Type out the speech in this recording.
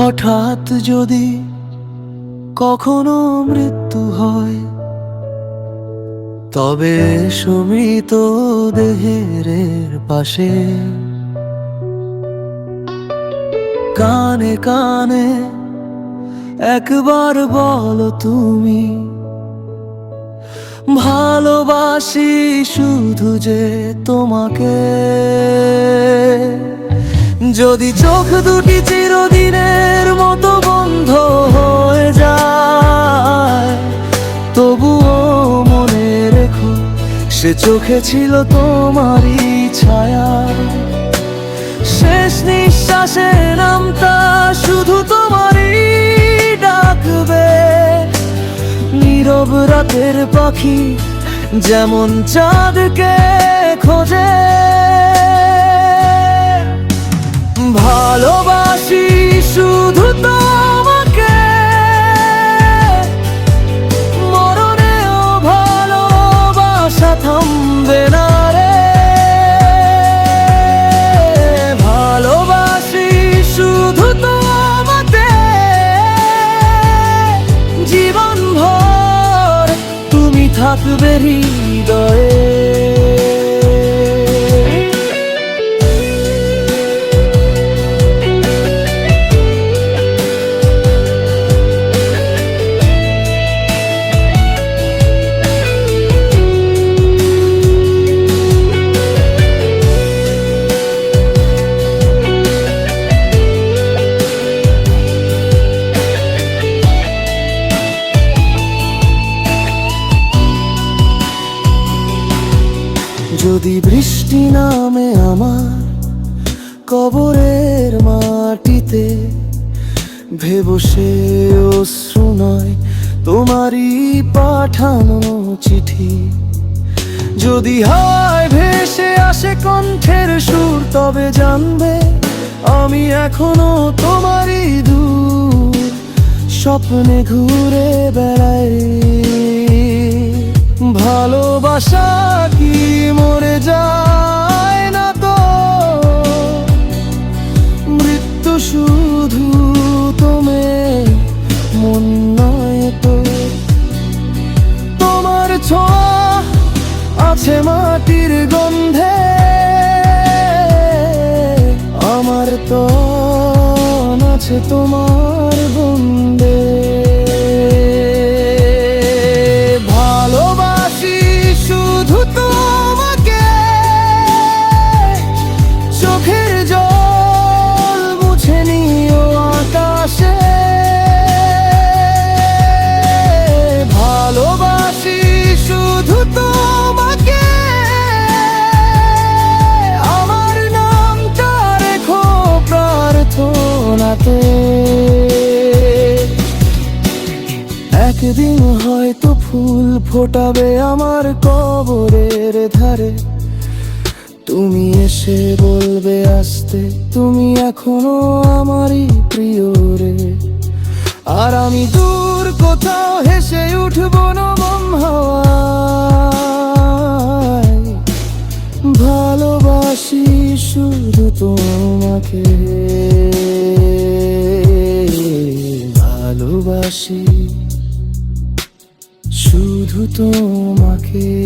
হঠাৎ যদি কখনো মৃত্যু হয়, তবে সমিত দেহের পাশে কানে কানে একবার বলো তুমি, ভালোবাসি শুধু যে তোমাকে। যদি চোখ দুটি চিরদিনের মতো বন্ধ হয়ে যায়, তবুও মনে রেখো, সে চোখে ছিল তোমারই ছায়া। শেষ নিঃশ্বাসে নামটা শুধু তোমারই ডাকবে। নীরব রাতের পাখি যেমন চাঁদকে খোঁজে। ভালোবাসি শুধু তোমাকে। মরণেও ভালোবাসা থামবে না ভালোবাসি শুধু তুমি থাকবে হৃদয়ে। যদি বৃষ্টি নামে আমার কবরের মাটিতে, ভেবো সে অশ্রু নয় তোমারই পাঠানো চিঠি। যদি হাওয়ায় ভেসে আসে কণ্ঠের সুর, তবে জানবে আমি এখনও তোমারই দূর। স্বপ্নে ঘুরে বেড়াই ভালোবাসা কি মরে যায় না তো? মৃত্যু শুধু তুমি, মন নয় তো। তোমার ছোঁয়া আছে মাটির গন্ধে, আমার তো আছে তোমার প্রার্থনাতে একদিন হয়তো ফুল ফোটাবে আমার কবরের ধারে। তুমি এসে বলবে, আসতে, তুমি এখনও আমারই প্রিয় রে। আর আমি দূর কোথাও হেসে উঠবো নবম ভালোবাসি শুধু তোমাকে। ভালোবাসি শুধু তোমাকে